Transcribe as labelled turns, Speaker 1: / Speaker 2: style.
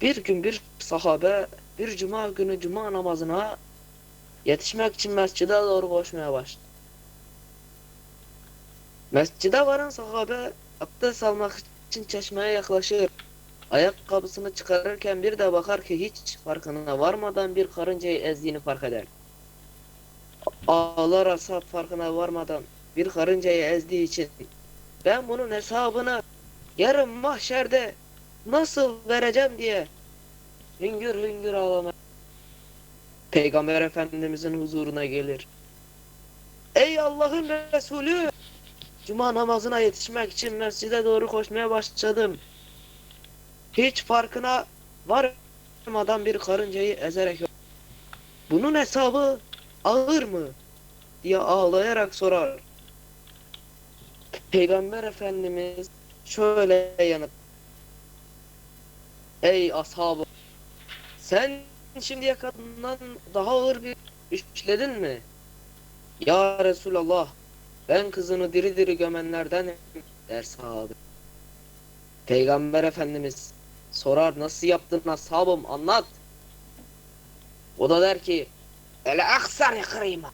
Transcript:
Speaker 1: Bir gün bir sahabe bir cuma günü cuma namazına yetişmek için mescide doğru koşmaya başladı. Mescide varan sahabe abdest almak için çeşmeye yaklaşır. Ayakkabısını çıkarırken bir de bakar ki hiç farkına varmadan bir karıncayı ezdiğini fark eder. Ağlar asap farkına varmadan bir karıncayı ezdiği için ben bunun hesabını yarın mahşerde nasıl vereceğim diye hüngür hüngür ağlamaya Peygamber Efendimizin huzuruna gelir. Ey Allah'ın Resulü! Cuma namazına yetişmek için mescide doğru koşmaya başladım. Hiç farkına varmadan bir karıncayı ezerek Bunun hesabı ağır mı? diye ağlayarak sorar. Peygamber Efendimiz şöyle yanıt. Ey ashabı sen şimdiye kadından daha ağır bir işledin mi? Ya Resulallah ben kızını diri diri gömenlerden der sahabe. Peygamber Efendimiz sorar nasıl yaptın ashabım anlat. O da der ki ele aksar yakrıyma.